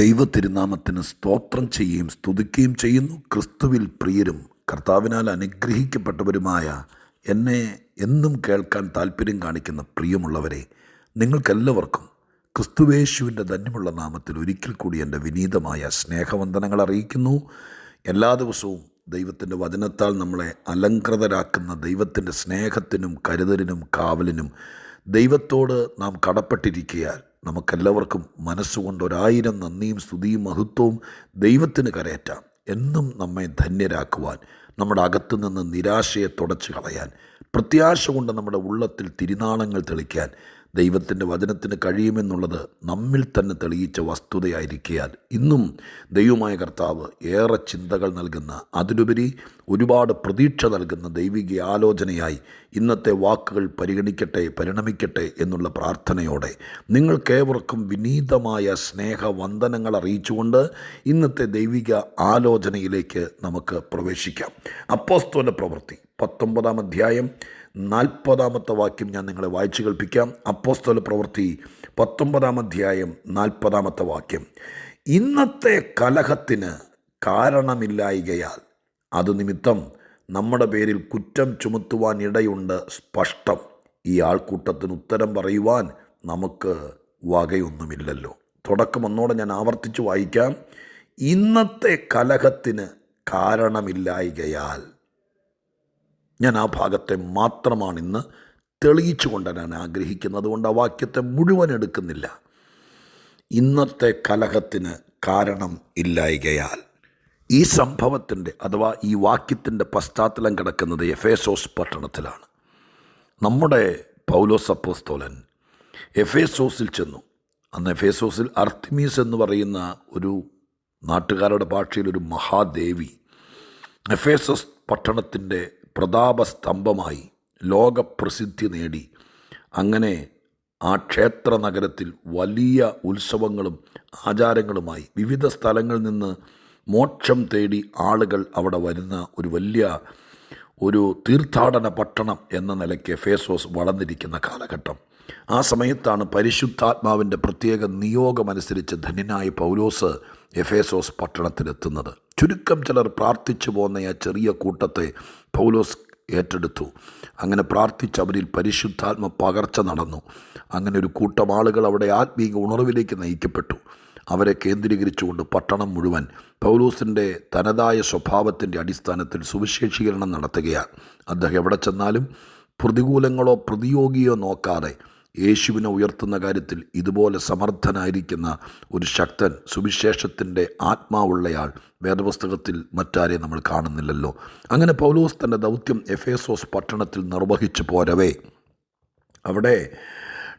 ദൈവ തിരുനാമത്തിന് സ്തോത്രം ചെയ്യുകയും സ്തുതിക്കുകയും ചെയ്യുന്നു. ക്രിസ്തുവിൽ പ്രിയരും കർത്താവിനാൽ അനുഗ്രഹിക്കപ്പെട്ടവരുമായ എന്നെ എന്നും കേൾക്കാൻ താല്പര്യം കാണിക്കുന്ന പ്രിയമുള്ളവരെ നിങ്ങൾക്കെല്ലാവർക്കും ക്രിസ്തുവേശുവിന്റെ ധന്യമുള്ള നാമത്തിൽ ഒരിക്കൽ കൂടി എന്റെ വിനീതമായ സ്നേഹവന്ദനങ്ങൾ അറിയിക്കുന്നു. എല്ലാ ദിവസവും ദൈവത്തിന്റെ വചനത്താൽ നമ്മളെ അലങ്കൃതരാക്കുന്ന ദൈവത്തിന്റെ സ്നേഹത്തിനും കരുതലിനും കാവലിനും ദൈവത്തോട് നാം കടപ്പെട്ടിരിക്കയാൽ നമുക്കെല്ലാവർക്കും മനസ്സുകൊണ്ട് ഒരായിരം നന്ദിയും സ്തുതിയും മഹത്വവും ദൈവത്തിന് കരയറ്റാം. എന്നും നമ്മെ ധന്യരാക്കുവാൻ നമ്മുടെ അകത്തു നിന്ന് നിരാശയെ തുടച്ചു കളയാൻ പ്രത്യാശ കൊണ്ട് നമ്മുടെ ഉള്ളത്തിൽ തിരുനാളങ്ങൾ തെളിക്കാൻ ദൈവത്തിന്റെ വചനത്തിന് കഴിയുമെന്നുള്ളത് നമ്മിൽ തന്നെ തെളിയിച്ച വസ്തുതയായിരിക്കയാൽ ഇന്നും ദൈവമായ കർത്താവ് ഏറെ ചിന്തകൾ നൽകുന്ന അതിലുപരി ഒരുപാട് പ്രതീക്ഷ നൽകുന്ന ദൈവിക ആലോചനയായി ഇന്നത്തെ വാക്കുകൾ പരിഗണിക്കട്ടെ പരിണമിക്കട്ടെ എന്നുള്ള പ്രാർത്ഥനയോടെ നിങ്ങൾക്കേവർക്കും വിനീതമായ സ്നേഹവന്ദനങ്ങൾ അറിയിച്ചുകൊണ്ട് ഇന്നത്തെ ദൈവിക ആലോചനയിലേക്ക് നമുക്ക് പ്രവേശിക്കാം. അപ്പോസ്തോല പ്രവൃത്തി പത്തൊമ്പതാം അധ്യായം നാൽപ്പതാമത്തെ വാക്യം ഞാൻ നിങ്ങളെ വായിച്ചു കേൾപ്പിക്കാം. അപ്പോസ്തല പ്രവൃത്തി പത്തൊമ്പതാം അധ്യായം നാൽപ്പതാമത്തെ വാക്യം. ഇന്നത്തെ കലഹത്തിന് കാരണമില്ലായികയാൽ അത് നിമിത്തം നമ്മുടെ പേരിൽ കുറ്റം ചുമത്തുവാൻ ഇടയുണ്ട് സ്പഷ്ടം. ഈ ആൾക്കൂട്ടത്തിന് ഉത്തരം പറയുവാൻ നമുക്ക് വകയൊന്നുമില്ലല്ലോ. തുടക്കം ഒന്നോടെ ഞാൻ ആവർത്തിച്ച് വായിക്കാം. ഇന്നത്തെ കലഹത്തിന് കാരണമില്ലായികയാൽ ഞാൻ ആ ഭാഗത്തെ മാത്രമാണ് ഇന്ന് തെളിയിച്ചു കൊണ്ടുവരാൻ ആഗ്രഹിക്കുന്നത് കൊണ്ട് ആ വാക്യത്തെ മുഴുവൻ എടുക്കുന്നില്ല. ഇന്നത്തെ കലഹത്തിന് കാരണം ഇല്ലായികയാൽ ഈ സംഭവത്തിന്റെ അഥവാ ഈ വാക്യത്തിന്റെ പശ്ചാത്തലം കിടക്കുന്നത് എഫേസോസ് പട്ടണത്തിലാണ്. നമ്മുടെ പൗലോസ് അപ്പോസ്തോലൻ എഫേസോസിൽ ചെന്നു. അന്ന് എഫേസോസിൽ അർത്തിമീസ് എന്ന് പറയുന്ന ഒരു നാട്ടുകാരുടെ ഭാഷയിൽ ഒരു മഹാദേവി എഫേസോസ് പട്ടണത്തിന്റെ പ്രതാപസ്തംഭമായി ലോകപ്രസിദ്ധി നേടി. അങ്ങനെ ആ ക്ഷേത്ര നഗരത്തിൽ വലിയ ഉത്സവങ്ങളും ആചാരങ്ങളുമായി വിവിധ സ്ഥലങ്ങളിൽ നിന്ന് മോക്ഷം തേടി ആളുകൾ അവിടെ വരുന്ന ഒരു വലിയ ഒരു തീർത്ഥാടന പട്ടണം എന്ന നിലയ്ക്ക് ഫേസോസ് വളർന്നിരിക്കുന്ന കാലഘട്ടം. ആ സമയത്താണ് പരിശുദ്ധാത്മാവിന്റെ പ്രത്യേക നിയോഗമനുസരിച്ച് ധന്യനായ പൗലോസ് എഫേസോസ് പട്ടണത്തിലെത്തുന്നത്. ചുരുക്കം ചിലർ പ്രാർത്ഥിച്ചു പോകുന്ന ആ ചെറിയ കൂട്ടത്തെ പൗലോസ് ഏറ്റെടുത്തു. അങ്ങനെ പ്രാർത്ഥിച്ച് അവരിൽ പരിശുദ്ധാത്മ പകർച്ച നടന്നു. അങ്ങനെ ഒരു കൂട്ടം ആളുകൾ അവിടെ ആത്മീയ ഉണർവിലേക്ക് നയിക്കപ്പെട്ടു. അവരെ കേന്ദ്രീകരിച്ചുകൊണ്ട് പട്ടണം മുഴുവൻ പൗലൂസിന്റെ തനതായ സ്വഭാവത്തിന്റെ അടിസ്ഥാനത്തിൽ സുവിശേഷീകരണം നടത്തുകയാണ്. അദ്ദേഹം എവിടെ ചെന്നാലും പ്രതികൂലങ്ങളോ പ്രതിയോഗിയോ നോക്കാതെ യേശുവിനെ ഉയർത്തുന്ന കാര്യത്തിൽ ഇതുപോലെ സമർത്ഥനായിരിക്കുന്ന ഒരു ശക്തൻ സുവിശേഷത്തിന്റെ ആത്മാവുള്ളയാൾ വേദപുസ്തകത്തിൽ മറ്റാരെ നമ്മൾ കാണുന്നില്ലല്ലോ. അങ്ങനെ പൗലോസ് തന്റെ ദൗത്യം എഫേസോസ് പട്ടണത്തിൽ നിർവഹിച്ചു പോരവേ. അവിടെ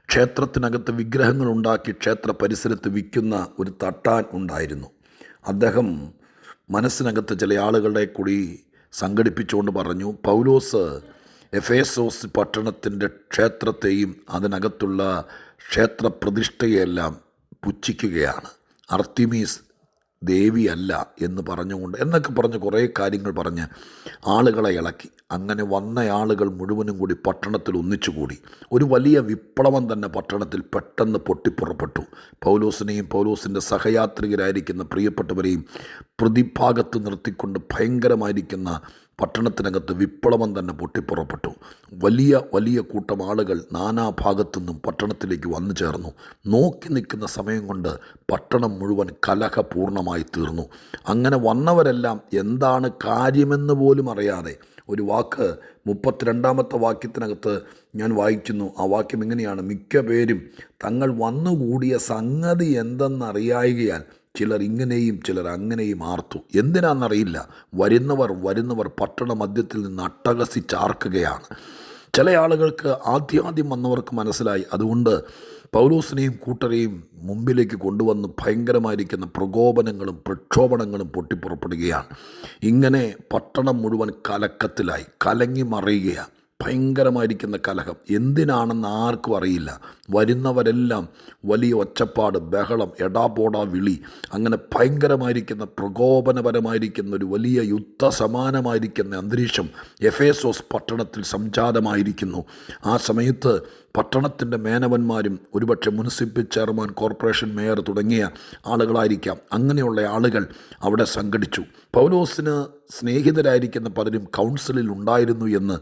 ക്ഷേത്രത്തിനകത്ത് വിഗ്രഹങ്ങൾ ഉണ്ടാക്കി ക്ഷേത്ര പരിസരത്ത് വിൽക്കുന്ന ഒരു തട്ടാൻ ഉണ്ടായിരുന്നു. അദ്ദേഹം മനസ്സിനകത്ത് ചില ആളുകളുടെ കൂടി സംഘടിപ്പിച്ചുകൊണ്ട് പറഞ്ഞു പൗലോസ് എഫേസോസ് പട്ടണത്തിന്റെ ക്ഷേത്രത്തെയും അതിനകത്തുള്ള ക്ഷേത്ര പ്രതിഷ്ഠയെല്ലാം പുച്ഛിക്കുകയാണ്. അർത്തിമീസ് ദേവിയല്ല എന്ന് പറഞ്ഞുകൊണ്ട് എന്നൊക്കെ പറഞ്ഞ് കുറേ കാര്യങ്ങൾ പറഞ്ഞ് ആളുകളെ ഇളക്കി. അങ്ങനെ വന്ന ആളുകൾ മുഴുവനും കൂടി പട്ടണത്തിൽ ഒന്നിച്ചുകൂടി. ഒരു വലിയ വിപ്ലവം തന്നെ പട്ടണത്തിൽ പെട്ടെന്ന് പൊട്ടിപ്പുറപ്പെട്ടു. പൗലോസിനെയും പൗലോസിന്റെ സഹയാത്രികരായിരിക്കുന്ന പ്രിയപ്പെട്ടവരെയും പ്രതിഭാഗത്ത് നിർത്തിക്കൊണ്ട് ഭയങ്കരമായിരിക്കുന്ന പട്ടണത്തിനകത്ത് വിപ്ലവം തന്നെ പൊട്ടിപ്പുറപ്പെട്ടു. വലിയ വലിയ കൂട്ടം ആളുകൾ നാനാഭാഗത്തുനിന്നും പട്ടണത്തിലേക്ക് വന്നു ചേർന്നു. നോക്കി നിൽക്കുന്ന സമയം കൊണ്ട് പട്ടണം മുഴുവൻ കലഹപൂർണമായി തീർന്നു. അങ്ങനെ വന്നവരെല്ലാം എന്താണ് കാര്യമെന്ന് പോലും അറിയാതെ ഒരു വാക്ക് മുപ്പത്തിരണ്ടാമത്തെ വാക്യത്തിനകത്ത് ഞാൻ വായിക്കുന്നു. ആ വാക്യം ഇങ്ങനെയാണ് മിക്ക പേരും തങ്ങൾ വന്നുകൂടിയ സംഗതി എന്തെന്നറിയായികയാൽ ചിലർ ഇങ്ങനെയും ചിലർ അങ്ങനെയും ആർത്തു. എന്തിനാണെന്നറിയില്ല വരുന്നവർ വരുന്നവർ പട്ടണ മധ്യത്തിൽ നിന്ന് അട്ടഹസിച്ചാർക്കുകയാണ് ചില ആളുകൾക്ക് ആദ്യാദ്യം വന്നവർക്ക് മനസ്സിലായി. അതുകൊണ്ട് പൗലോസിനെയും കൂട്ടരെയും മുമ്പിലേക്ക് കൊണ്ടുവന്ന് ഭയങ്കരമായിരിക്കുന്ന പ്രകോപനങ്ങളും പ്രക്ഷോഭണങ്ങളും പൊട്ടിപ്പുറപ്പെടുകയാണ്. ഇങ്ങനെ പട്ടണം മുഴുവൻ കലക്കത്തിലായി. കലങ്ങി മറിയുകയാണ്. ഭയങ്കരമായിരിക്കുന്ന കലഹം. എന്തിനാണെന്ന് ആർക്കും അറിയില്ല. വരുന്നവരെല്ലാം വലിയ ഒച്ചപ്പാട് ബഹളം എടാപോടാ വിളി അങ്ങനെ ഭയങ്കരമായിരിക്കുന്ന പ്രകോപനപരമായിരിക്കുന്ന ഒരു വലിയ യുദ്ധ സമാനമായിരിക്കുന്ന അന്തരീക്ഷം എഫേസോസ് പട്ടണത്തിൽ സംജാതമായിരിക്കുന്നു. ആ സമയത്ത് പട്ടണത്തിന്റെ മേനവന്മാരും ഒരുപക്ഷെ മുനിസിപ്പൽ ചെയർമാൻ കോർപ്പറേഷൻ മേയർ തുടങ്ങിയ ആളുകളായിരിക്കാം. അങ്ങനെയുള്ള ആളുകൾ അവിടെ സംഘടിച്ചു. പൗലോസിന് സ്നേഹിതരായിരിക്കുന്ന പലരും കൗൺസിലിൽ ഉണ്ടായിരുന്നു എന്ന്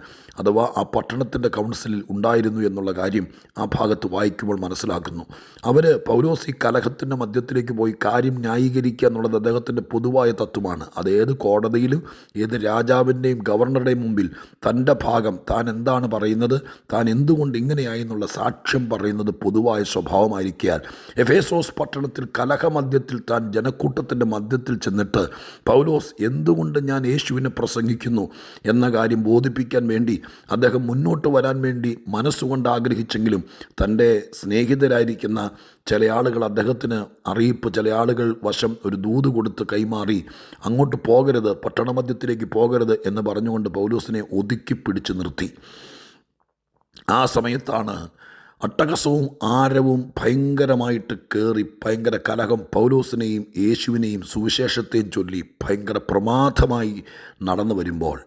അഥവാ ആ പട്ടണത്തിന്റെ കൗൺസിലിൽ ഉണ്ടായിരുന്നു എന്നുള്ള കാര്യം ആ ഭാഗത്ത് വായിക്കുമ്പോൾ മനസ്സിലാക്കുന്നു. അവർ പൗലോസ് ഈ കലഹത്തിന്റെ മധ്യത്തിലേക്ക് പോയി കാര്യം ന്യായീകരിക്കുക എന്നുള്ളത് അദ്ദേഹത്തിന്റെ പൊതുവായ തത്വമാണ്. അത് ഏത് കോടതിയിലും ഏത് രാജാവിന്റെയും ഗവർണറുടെയും മുമ്പിൽ തന്റെ ഭാഗം താൻ എന്താണ് പറയുന്നത് താൻ എന്തുകൊണ്ട് ഇങ്ങനെയായി എന്നുള്ള സാക്ഷ്യം പറയുന്നത് പൊതുവായ സ്വഭാവമായിരിക്കാൻ എഫേസോസ് പട്ടണത്തിൽ കലഹമധ്യത്തിൽ താൻ ജനക്കൂട്ടത്തിന്റെ മധ്യത്തിൽ ചെന്നിട്ട് പൗലോസ് എന്തുകൊണ്ട് ഞാൻ യേശുവിനെ പ്രസംഗിക്കുന്നു എന്ന കാര്യം ബോധിപ്പിക്കാൻ വേണ്ടി അദ്ദേഹം മുന്നോട്ട് വരാൻ വേണ്ടി മനസ്സുകൊണ്ട് ആഗ്രഹിച്ചെങ്കിലും തന്റെ സ്നേഹിതരായിരിക്കുന്ന ചില ആളുകൾ അദ്ദേഹത്തിന് അറിയിപ്പ് ചില ആളുകൾ വശം ഒരു ദൂത് കൊടുത്ത് കൈമാറി അങ്ങോട്ട് പോകരുത് പട്ടണമധ്യത്തിലേക്ക് പോകരുത് എന്ന് പറഞ്ഞുകൊണ്ട് പൗലോസിനെ ഒതുക്കി പിടിച്ചു നിർത്തി. ആ സമയത്താണ് അട്ടകസവും ആരവും ഭയങ്കരമായിട്ട് കയറി ഭയങ്കര കലഹം പൗലോസിനെയും യേശുവിനെയും സുവിശേഷത്തെയും ചൊല്ലി ഭയങ്കര പ്രമാദമായി നടന്നു വരുമ്പോൾ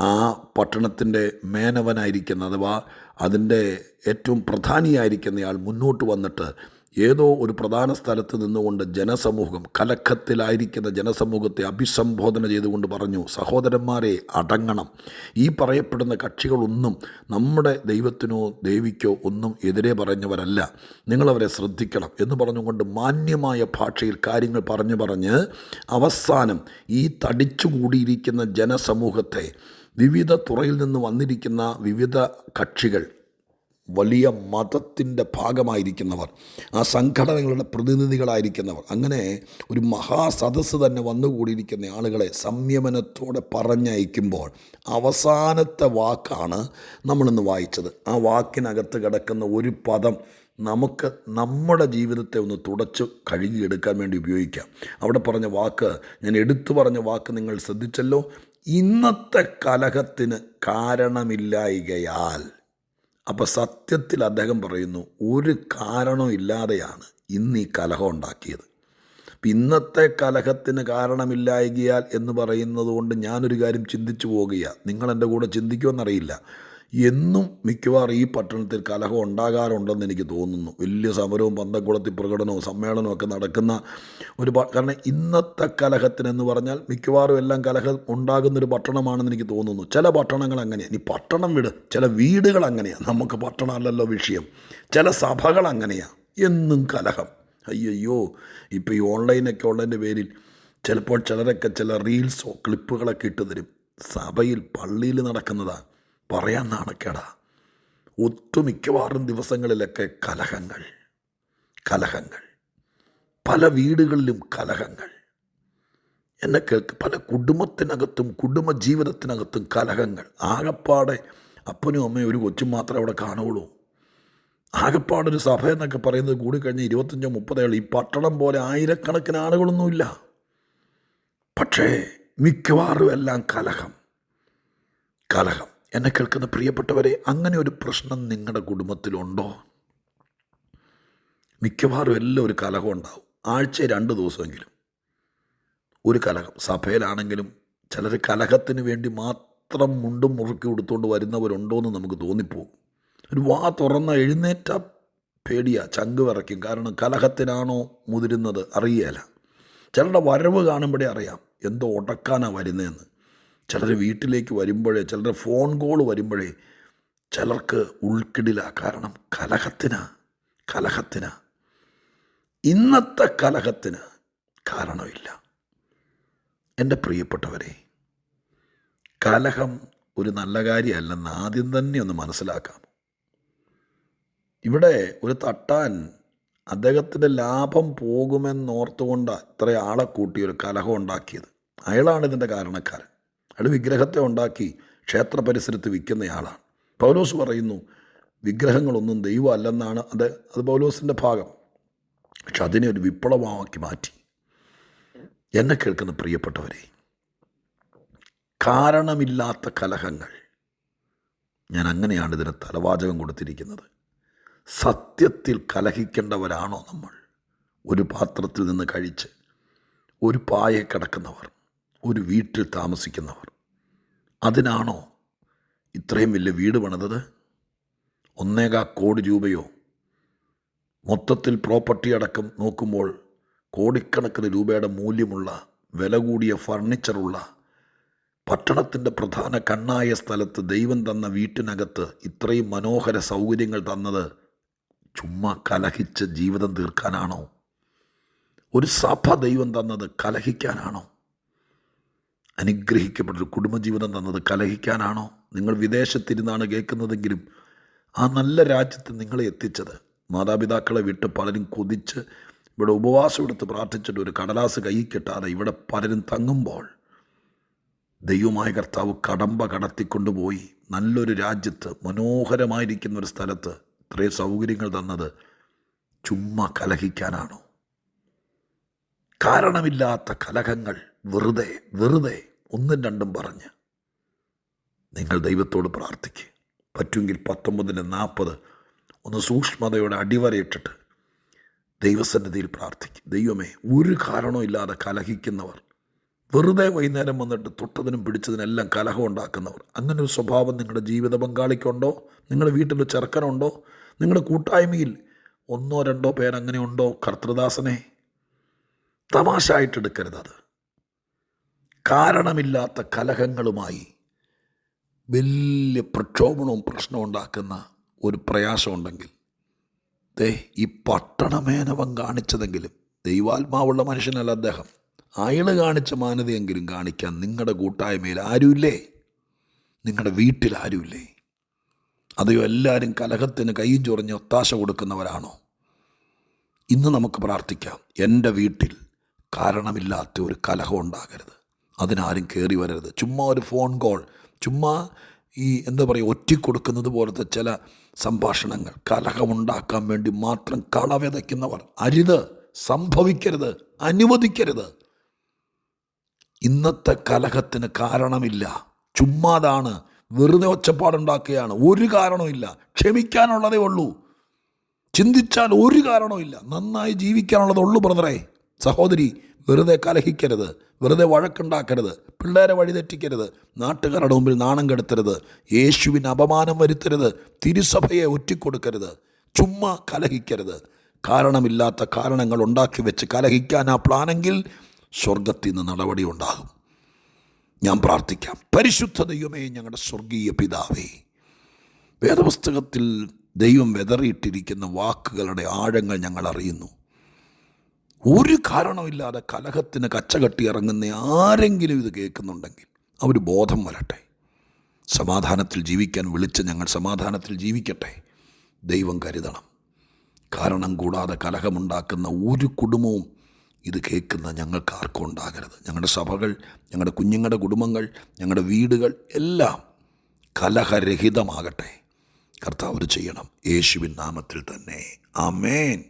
ആ പട്ടണത്തിന്റെ മേനവനായിരിക്കുന്ന അഥവാ അതിന്റെ ഏറ്റവും പ്രധാനിയായിരിക്കുന്നയാൾ മുന്നോട്ട് വന്നിട്ട് ഏതോ ഒരു പ്രധാന സ്ഥലത്ത് നിന്നുകൊണ്ട് ജനസമൂഹം കലക്കത്തിലായിരിക്കുന്ന ജനസമൂഹത്തെ അഭിസംബോധന ചെയ്തുകൊണ്ട് പറഞ്ഞു സഹോദരന്മാരെ അടങ്ങണം. ഈ പറയപ്പെടുന്ന കക്ഷികളൊന്നും നമ്മുടെ ദൈവത്തിനോ ദേവിക്കോ ഒന്നും എതിരെ പറഞ്ഞവരല്ല. നിങ്ങളവരെ ശ്രദ്ധിക്കണം. എന്ന് പറഞ്ഞുകൊണ്ട് മാന്യമായ ഭാഷയിൽ കാര്യങ്ങൾ പറഞ്ഞു പറഞ്ഞ് അവസാനം ഈ തടിച്ചുകൂടിയിരിക്കുന്ന ജനസമൂഹത്തെ വിവിധ തുറയിൽ നിന്ന് വന്നിരിക്കുന്ന വിവിധ കക്ഷികൾ വലിയ മതത്തിന്റെ ഭാഗമായിരിക്കുന്നവർ ആ സംഘടനകളുടെ പ്രതിനിധികളായിരിക്കുന്നവർ അങ്ങനെ ഒരു മഹാസദസ്സ് തന്നെ വന്നുകൂടിയിരിക്കുന്ന ആളുകളെ സംയമനത്തോടെ പറഞ്ഞയക്കുമ്പോൾ അവസാനത്തെ വാക്കാണ് നമ്മളിന്ന് വായിച്ചത്. ആ വാക്കിനകത്ത് കിടക്കുന്ന ഒരു പദം നമുക്ക് നമ്മുടെ ജീവിതത്തെ ഒന്ന് തുടച്ച് കഴുകിയെടുക്കാൻ വേണ്ടി ഉപയോഗിക്കാം. അവിടെ പറഞ്ഞ വാക്ക് ഞാൻ എടുത്തു പറഞ്ഞ വാക്ക് നിങ്ങൾ ശ്രദ്ധിച്ചല്ലോ. ഇന്നത്തെ കലഹത്തിന് കാരണമില്ലായികയാൽ അപ്പോൾ സത്യത്തിൽ അദ്ദേഹം പറയുന്നു ഒരു കാരണവും ഇല്ലാതെയാണ് ഇന്ന് ഈ കലഹം ഉണ്ടാക്കിയത്. ഇന്നത്തെ കലഹത്തിന് കാരണമില്ലായകിയാൽ എന്ന് പറയുന്നത് കൊണ്ട് ഞാനൊരു കാര്യം ചിന്തിച്ചു പോകുകയാണ് നിങ്ങൾ എന്റെ കൂടെ ചിന്തിക്കുമെന്നറിയില്ല എന്നും മിക്കവാറും ഈ പട്ടണത്തിൽ കലഹം ഉണ്ടാകാറുണ്ടെന്ന് എനിക്ക് തോന്നുന്നു. വലിയ സമരവും പന്തക്കുളത്തി പ്രകടനവും സമ്മേളനവും ഒക്കെ നടക്കുന്ന ഒരു കാരണം ഇന്നത്തെ കലഹത്തിനെന്ന് പറഞ്ഞാൽ മിക്കവാറും എല്ലാം കലഹം ഉണ്ടാകുന്നൊരു പട്ടണമാണെന്ന് എനിക്ക് തോന്നുന്നു. ചില പട്ടണങ്ങൾ അങ്ങനെയാണ് ഈ പട്ടണം വിട്. ചില വീടുകൾ അങ്ങനെയാണ് നമുക്ക് പട്ടണമല്ലല്ലോ വിഷയം. ചില സഭകൾ അങ്ങനെയാണ് എന്നും കലഹം. അയ്യോ ഇപ്പോൾ ഈ ഓൺലൈനൊക്കെ ഉള്ളതിന്റെ പേരിൽ ചിലപ്പോൾ ചിലരൊക്കെ ചില റീൽസോ ക്ലിപ്പുകളൊക്കെ ഇട്ട് തരും. സഭയിൽ പള്ളിയിൽ നടക്കുന്നതാണ് പറയാൻ നാണക്കേടാ ഒട്ടുമിക്കവാറും ദിവസങ്ങളിലൊക്കെ കലഹങ്ങൾ കലഹങ്ങൾ. പല വീടുകളിലും കലഹങ്ങൾ. എന്നെ കേൾക്ക് പല കുടുംബത്തിനകത്തും കുടുംബ ജീവിതത്തിനകത്തും കലഹങ്ങൾ. ആകപ്പാടെ അപ്പനും അമ്മയും ഒരു കൊച്ചും മാത്രമേ അവിടെ കാണുകയുള്ളൂ. ആകപ്പാടൊരു സഭ എന്നൊക്കെ പറയുന്നത് കൂടി കൂടിക്കഴിഞ്ഞ് ഇരുപത്തഞ്ചോ മുപ്പതേഴ് ഈ പട്ടണം പോലെ ആയിരക്കണക്കിന് ആളുകളൊന്നുമില്ല. പക്ഷേ മിക്കവാറും എല്ലാം കലഹം. കലഹം. എന്നെ കേൾക്കുന്ന പ്രിയപ്പെട്ടവരെ അങ്ങനെ ഒരു പ്രശ്നം നിങ്ങളുടെ കുടുംബത്തിലുണ്ടോ? മിക്കവാറും എല്ലാം ഒരു കലഹം ഉണ്ടാവും. ആഴ്ച രണ്ട് ദിവസമെങ്കിലും. ഒരു കലഹം. സഭയിലാണെങ്കിലും ചിലർ കലഹത്തിന് വേണ്ടി മാത്രം മുണ്ടും മുറുക്കി കൊടുത്തുകൊണ്ട് വരുന്നവരുണ്ടോ എന്ന് നമുക്ക് തോന്നിപ്പോകും ഒരു വാ തുറന്ന എഴുന്നേറ്റ പേടിയാ ചങ്ക് വിറയ്ക്കും. കാരണം കലഹത്തിനാണോ മുതിരുന്നത് അറിയേല. ചിലരുടെ വരവ് കാണുമ്പോഴേ അറിയാം എന്തോ ഉടക്കാനാണ് വരുന്നതെന്ന് ചിലർ വീട്ടിലേക്ക് വരുമ്പോഴേ ചിലരുടെ ഫോൺ കോൾ വരുമ്പോഴേ ചിലർക്ക് ഉൾക്കിടില. കാരണം കലഹത്തിന് കലഹത്തിന്. ഇന്നത്തെ കലഹത്തിന് കാരണമില്ല. എന്റെ പ്രിയപ്പെട്ടവരെ കലഹം ഒരു നല്ല കാര്യമല്ലെന്ന് ആദ്യം തന്നെ ഒന്ന് മനസ്സിലാക്കാം. ഇവിടെ ഒരു തട്ടാൻ അദ്ദേഹത്തിന്റെ ലാഭം പോകുമെന്നോർത്തുകൊണ്ട് ഇത്ര ആളെ കൂട്ടി ഒരു കലഹം ഉണ്ടാക്കിയത്. അയാളാണ് ഇതിന്റെ കാരണക്കാരൻ. അയാൾ വിഗ്രഹത്തെ ഉണ്ടാക്കി ക്ഷേത്ര പരിസരത്ത് വിൽക്കുന്നയാളാണ്. പൗലോസ് പറയുന്നു വിഗ്രഹങ്ങളൊന്നും ദൈവമല്ലെന്നാണ് അത് അത് പൗലോസിന്റെ ഭാഗം. പക്ഷെ അതിനെ ഒരു വിപ്ലവമാക്കി മാറ്റി. എന്നെ കേൾക്കുന്ന പ്രിയപ്പെട്ടവരെ കാരണമില്ലാത്ത കലഹങ്ങൾ. ഞാൻ അങ്ങനെയാണ് ഇതിന് തലവാചകം കൊടുത്തിരിക്കുന്നത്. സത്യത്തിൽ കലഹിക്കേണ്ടവരാണോ നമ്മൾ? ഒരു പാത്രത്തിൽ നിന്ന് കഴിച്ച് ഒരു പായെ കിടക്കുന്നവർ. ഒരു വീട്ടിൽ താമസിക്കുന്നവർ. അതിനാണോ ഇത്രയും വലിയ വീട് പണിതത്? ഒന്നേകാ കോടി രൂപയോ? മൊത്തത്തിൽ പ്രോപ്പർട്ടി അടക്കം നോക്കുമ്പോൾ കോടിക്കണക്കിന് രൂപയുടെ മൂല്യമുള്ള വില കൂടിയ ഫർണിച്ചറുള്ള പട്ടണത്തിന്റെ പ്രധാന കണ്ണായ സ്ഥലത്ത് ദൈവം തന്ന വീട്ടിനകത്ത് ഇത്രയും മനോഹര സൗകര്യങ്ങൾ തന്നത് ചുമ്മാ കലഹിച്ച് ജീവിതം തീർക്കാനാണോ? ഒരു സഭ ദൈവം തന്നത് കലഹിക്കാനാണോ? അനുഗ്രഹിക്കപ്പെട്ടൊരു കുടുംബജീവിതം തന്നത് കലഹിക്കാനാണോ? നിങ്ങൾ വിദേശത്തിരുന്നാണ് കേൾക്കുന്നതെങ്കിലും ആ നല്ല രാജ്യത്ത് നിങ്ങളെ എത്തിച്ചത്. മാതാപിതാക്കളെ വിട്ട് പലരും കൊതിച്ച് ഇവിടെ ഉപവാസം എടുത്ത് പ്രാർത്ഥിച്ചിട്ട് ഒരു കടലാസ് കൈ കിട്ടാതെ ഇവിടെ പലരും തങ്ങുമ്പോൾ ദൈവമായ കർത്താവ് കടമ്പ കടത്തിക്കൊണ്ടുപോയി നല്ലൊരു രാജ്യത്ത് മനോഹരമായിരിക്കുന്ന ഒരു സ്ഥലത്ത് ഇത്രയും സൗകര്യങ്ങൾ തന്നത് ചുമ്മാ കലഹിക്കാനാണോ? കാരണമില്ലാത്ത കലഹങ്ങൾ വെറുതെ വെറുതെ ഒന്നും രണ്ടും പറഞ്ഞ് നിങ്ങൾ ദൈവത്തോട് പ്രാർത്ഥിക്കുക പറ്റുമെങ്കിൽ പത്തൊമ്പതിന് നാൽപ്പത് ഒന്ന് സൂക്ഷ്മതയോടെ അടിവരയിട്ടിട്ട് ദൈവസന്നിധിയിൽ പ്രാർത്ഥിക്കും. ദൈവമേ ഒരു കാരണവും ഇല്ലാതെ കലഹിക്കുന്നവർ വെറുതെ വൈകുന്നേരം വന്നിട്ട് തൊട്ടതിനും പിടിച്ചതിനെല്ലാം കലഹം ഉണ്ടാക്കുന്നവർ അങ്ങനെ ഒരു സ്വഭാവം നിങ്ങളുടെ ജീവിത പങ്കാളിക്കുണ്ടോ? നിങ്ങളുടെ വീട്ടിൽ ചെറുക്കനുണ്ടോ? നിങ്ങളുടെ കൂട്ടായ്മയിൽ ഒന്നോ രണ്ടോ പേരങ്ങനെ ഉണ്ടോ? കർത്തൃദാസനെ? തമാശായിട്ടെടുക്കരുത് അത്. കാരണമില്ലാത്ത കലഹങ്ങളുമായി വലിയ പ്രക്ഷോഭണവും പ്രശ്നവും ഉണ്ടാക്കുന്ന ഒരു പ്രയാസമുണ്ടെങ്കിൽ ദേ ഈ പട്ടണമേനവൻ കാണിച്ചതെങ്കിലും ദൈവാത്മാവുള്ള മനുഷ്യനല്ല അദ്ദേഹം. അയാൾ കാണിച്ച മാനതയെങ്കിലും കാണിക്കാൻ നിങ്ങളുടെ കൂട്ടായ്മയിൽ ആരുമില്ലേ? നിങ്ങളുടെ വീട്ടിൽ ആരുമില്ലേ? അതെയോ എല്ലാവരും കലഹത്തിന് കൈയും ചൊറിഞ്ഞ് ഒത്താശ കൊടുക്കുന്നവരാണോ? ഇന്ന് നമുക്ക് പ്രാർത്ഥിക്കാം എന്റെ വീട്ടിൽ കാരണമില്ലാത്ത ഒരു കലഹം ഉണ്ടാകരുത്. അതിനാരും കയറി വരരുത്. ചുമ്മാ ഒരു ഫോൺ കോൾ ചുമ്മാ ഈ എന്താ പറയുക ഒറ്റിക്കൊടുക്കുന്നത് പോലത്തെ ചില സംഭാഷണങ്ങൾ. കലഹമുണ്ടാക്കാൻ വേണ്ടി മാത്രം കളവിതയ്ക്കുന്നവർ. അരുത്. സംഭവിക്കരുത്. അനുവദിക്കരുത്. ഇന്നത്തെ കലഹത്തിന് കാരണമില്ല. ചുമ്മാതാണ്. വെറുതെ ഒച്ചപ്പാടുണ്ടാക്കുകയാണ്. ഒരു കാരണവുമില്ല. ക്ഷമിക്കാനുള്ളതേ ഉള്ളൂ. ചിന്തിച്ചാൽ ഒരു കാരണവുമില്ല. നന്നായി ജീവിക്കാനുള്ളതേ ഉള്ളൂ ബ്രദറെ സഹോദരി വെറുതെ കലഹിക്കരുത് വെറുതെ വഴക്കുണ്ടാക്കരുത് പിള്ളേരെ വഴിതെറ്റിക്കരുത് നാട്ടുകാരുടെ മുമ്പിൽ നാണം കെടുത്തരുത് യേശുവിന് അപമാനം വരുത്തരുത് തിരുസഭയെ ഒറ്റിക്കൊടുക്കരുത് ചുമ്മാ കലഹിക്കരുത്. കാരണമില്ലാത്ത കാരണങ്ങൾ ഉണ്ടാക്കി വെച്ച് കലഹിക്കാൻ ആ പ്ലാനെങ്കിൽ സ്വർഗത്തിൽ നിന്ന് നടപടി ഉണ്ടാകും. ഞാൻ പ്രാർത്ഥിക്കാം. പരിശുദ്ധ ദൈവമേ ഞങ്ങളുടെ സ്വർഗീയ പിതാവേ വേദപുസ്തകത്തിൽ ദൈവം വെതറിയിട്ടിരിക്കുന്ന വാക്കുകളുടെ ആഴങ്ങൾ ഞങ്ങൾ അറിയുന്നു. ഒരു കാരണമില്ലാതെ കലഹത്തിന് കച്ചകെട്ടി ഇറങ്ങുന്ന ആരെങ്കിലും ഇത് കേൾക്കുന്നുണ്ടെങ്കിൽ അവർ ബോധം വരട്ടെ. സമാധാനത്തിൽ ജീവിക്കാൻ വിളിച്ച് ഞങ്ങൾ സമാധാനത്തിൽ ജീവിക്കട്ടെ. ദൈവം കരുതണം. കാരണം കൂടാതെ കലഹമുണ്ടാക്കുന്ന ഒരു കുടുംബവും ഇത് കേൾക്കുന്ന ഞങ്ങൾക്ക് ആർക്കും ഉണ്ടാകരുത്. ഞങ്ങളുടെ സഭകൾ ഞങ്ങളുടെ കുഞ്ഞുങ്ങളുടെ കുടുംബങ്ങൾ ഞങ്ങളുടെ വീടുകൾ എല്ലാം കലഹരഹിതമാകട്ടെ. കർത്താവ് ചെയ്യണം. യേശുവിൻ നാമത്തിൽ തന്നെ. ആമേൻ.